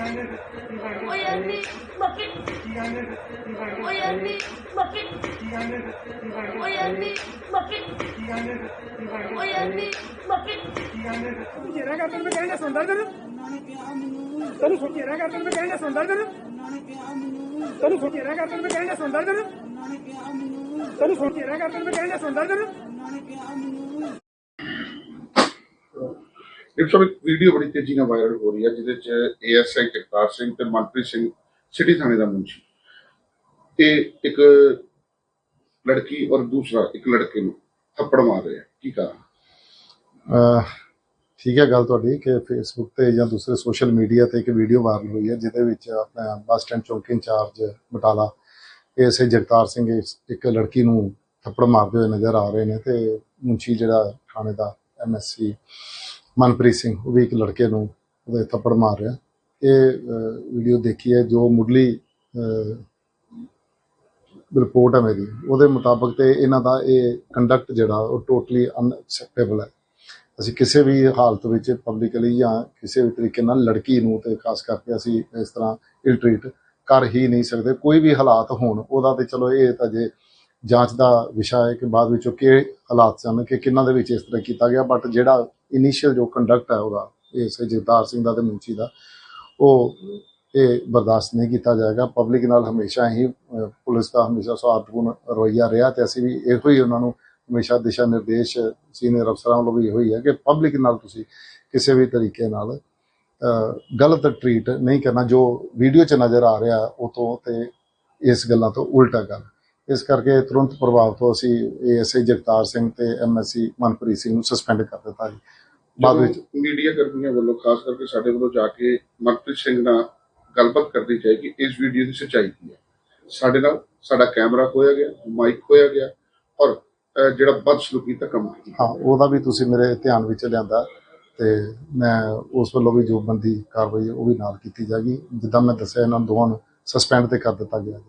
ਉਹ ਯਾਰ ਵੀ ਬਕਟ ਉਹ ਯਾਰ ਵੀ ਬਕਟ ਉਹ ਯਾਰ ਵੀ ਬਕਟ ਉਹ ਯਾਰ ਵੀ ਬਕਟ ਚਿਹਰਾ ਕਰ ਤੈਨੂੰ ਕਹਿੰਦਾ ਸੁੰਦਰ ਤੈਨੂੰ? ਤੈਨੂੰ ਚਿਹਰਾ ਕਰ ਤੈਨੂੰ ਕਹਿੰਦਾ ਸੁੰਦਰ ਤੈਨੂੰ? ਤੈਨੂੰ ਚਿਹਰਾ ਕਰ ਤੈਨੂੰ ਕਹਿੰਦਾ ਸੁੰਦਰ ਤੈਨੂੰ? ਤੈਨੂੰ ਚਿਹਰਾ ਕਰ ਤੈਨੂੰ ਕਹਿੰਦਾ ਸੁੰਦਰ ਤੈਨੂੰ? ਇਸ ਸਮੇਂ ਵੀਡੀਓ ਬੜੀ ਤੇਜ਼ੀ ਨਾਲ ਵਾਇਰਲ ਹੋ ਰਹੀ ਹੈ, ਜਿਹਦੇ ਚ ਏਐਸਆਈ ਜਗਤਾਰ ਸਿੰਘ ਤੇ ਮਨਪ੍ਰੀਤ ਸਿੰਘ ਸਿਟੀ ਥਾਣੇ ਦਾ ਮੁੰਸ਼ੀ ਤੇ ਇੱਕ ਲੜਕੀ ਔਰ ਦੂਸਰਾ ਇੱਕ ਲੜਕੇ ਨੂੰ ਥੱਪੜ ਮਾਰ ਰਿਹਾ ਕੀ ਕਾਰਨ? ਠੀਕ ਹੈ ਗੱਲ ਤੁਹਾਡੀ ਕਿ ਫੇਸਬੁੱਕ ਤੇ ਜਾਂ ਦੂਸਰੇ ਸੋਸ਼ਲ ਮੀਡੀਆ ਤੇ ਇੱਕ ਵੀਡੀਓ ਵਾਇਰਲ ਹੋਈ ਹੈ, ਜਿਹਦੇ ਵਿੱਚ ਆਪਣਾ ਬੱਸ ਸਟੈਂਡ ਚੌਕੀ ਇੰਚਾਰਜ ਬਟਾਲਾ ਐਸਏ ਜਗਤਾਰ ਸਿੰਘ ਇਸ- ਇੱਕ ਲੜਕੀ ਨੂੰ ਥੱਪੜ ਮਾਰਦੇ ਹੋਏ ਨਜ਼ਰ ਆ ਰਹੇ ਨੇ ਤੇ ਮੁੰਸ਼ੀ ਜਿਹੜਾ ਥਾਣੇ ਦਾ ਐਮਐਸਸੀ ਮਨਪ੍ਰੀਤ ਸਿੰਘ, ਉਹ ਵੀ ਇੱਕ ਲੜਕੇ ਨੂੰ ਉਹਦੇ ਥੱਪੜ ਮਾਰ ਰਿਹਾ। ਇਹ ਵੀਡੀਓ ਦੇਖੀ ਹੈ, ਜੋ ਮੁੱਢਲੀ ਰਿਪੋਰਟ ਹੈ ਮੇਰੀ। ਉਹਦੇ ਮੁਤਾਬਕ ਤੇ ਇਹਨਾਂ ਦਾ ਇਹ ਕੰਡਕਟ ਜਿਹੜਾ, ਉਹ ਟੋਟਲੀ ਅਨਐਕਸੈਪਟੇਬਲ ਹੈ। ਅਸੀਂ ਕਿਸੇ ਵੀ ਹਾਲਤ ਵਿੱਚ ਪਬਲਿਕਲੀ ਜਾਂ ਕਿਸੇ ਵੀ ਤਰੀਕੇ ਨਾਲ ਲੜਕੀ ਨੂੰ ਤੇ ਖਾਸ ਕਰਕੇ ਅਸੀਂ ਇਸ ਤਰ੍ਹਾਂ ਇਲਟ੍ਰੀਟ ਕਰ ਹੀ ਨਹੀਂ ਸਕਦੇ। ਕੋਈ ਵੀ ਹਾਲਾਤ ਹੋਣ, ਉਹਦਾ ਤੇ ਚਲੋ ਇਹ ਤਾਂ ਜੇ ਜਾਂਚ ਦਾ ਵਿਸ਼ਾ ਹੈ ਕਿ ਬਾਅਦ ਵਿੱਚੋਂ ਕਿ ਹਾਲਾਤ ਸਨ, ਕਿ ਕਿੰਨਾਂ ਦੇ ਵਿੱਚ ਇਸ ਤਰ੍ਹਾਂ ਕੀਤਾ ਗਿਆ ਬਟ ਜਿਹੜਾ ਇਨੀਸ਼ੀਅਲ ਜੋ ਕੰਡਕਟ ਹੈ ਉਹਦਾ ਇਸ ਜਗਤਾਰ ਸਿੰਘ ਦਾ ਤੇ ਮੁੰਚੀ ਦਾ, ਉਹ ਇਹ ਬਰਦਾਸ਼ਤ ਨਹੀਂ ਕੀਤਾ ਜਾਏਗਾ। ਪਬਲਿਕ ਨਾਲ ਹਮੇਸ਼ਾ ਹੀ ਪੁਲਿਸ ਦਾ ਹਮੇਸ਼ਾ ਸਵਾਰਥਪੂਰਨ ਰਵੱਈਆ ਰਿਹਾ ਤੇ ਅਸੀਂ ਵੀ ਇਹੋ ਹੀ ਉਹਨਾਂ ਨੂੰ ਹਮੇਸ਼ਾ ਦਿਸ਼ਾ ਨਿਰਦੇਸ਼ ਸੀਨੀਅਰ ਅਫਸਰਾਂ ਵੱਲੋਂ ਵੀ ਇਹੋ ਹੀ ਹੈ ਕਿ ਪਬਲਿਕ ਨਾਲ ਤੁਸੀਂ ਕਿਸੇ ਵੀ ਤਰੀਕੇ ਨਾਲ ਗਲਤ ਟਰੀਟ ਨਹੀਂ ਕਰਨਾ। ਜੋ ਵੀਡੀਓ 'ਚ ਨਜ਼ਰ ਆ ਰਿਹਾ, ਉਹ ਤੋਂ ਤੇ ਇਸ ਗੱਲਾਂ ਤੋਂ ਉਲਟਾ ਗੱਲ ਇਸ ਕਰਕੇ ਤੁਰੰਤ ਪ੍ਰਭਾਵ ਤੋਂ ਅਸੀਂ ਏਐਸਆਈ ਜਗਤਾਰ ਸਿੰਘ ਤੇ ਐਮਐਸਸੀ ਮਨਪ੍ਰੀਤ ਸਿੰਘ ਨੂੰ ਸਸਪੈਂਡ ਕਰ ਦਿੱਤਾ ਜੀ। ਬਾਅਦ ਵਿੱਚ ਮੀਡੀਆ ਕਰਮੀਆਂ ਵੱਲੋਂ ਖਾਸ ਕਰਕੇ ਸਾਡੇ ਵੱਲੋਂ ਜਾ ਕੇ ਮਨਪ੍ਰੀਤ ਸਿੰਘ ਨਾਲ ਗੱਲਬਾਤ ਕਰਨੀ ਚਾਹੀਦੀ ਇਸ ਵੀਡੀਓ ਦੀ ਸੱਚਾਈ ਕੀ ਹੈ? ਸਾਡੇ ਨਾਲ ਸਾਡਾ ਕੈਮਰਾ ਖੋਇਆ ਗਿਆ ਮਾਈਕ ਖੋਇਆ ਗਿਆ ਔਰ ਜਿਹੜਾ ਬਦਸਲੂਕੀ ਦਾ ਕੰਮ ਹਾਂ ਉਹਦਾ ਵੀ ਤੁਸੀਂ ਮੇਰੇ ਧਿਆਨ ਵਿੱਚ ਲਿਆਂਦਾ ਤੇ ਮੈਂ ਉਸ ਵੱਲੋਂ ਵੀ ਜੋ ਬੰਦੀ ਕਾਰਵਾਈ ਉਹ ਵੀ ਨਾਲ ਕੀਤੀ ਜਾਏਗੀ। ਜਿੱਦਾਂ ਮੈਂ ਦੱਸਿਆ ਇਹਨਾਂ ਦੋਵਾਂ ਨੂੰ ਸਸਪੈਂਡ ਤੇ ਕਰ ਦਿੱਤਾ ਗਿਆ ਜੀ।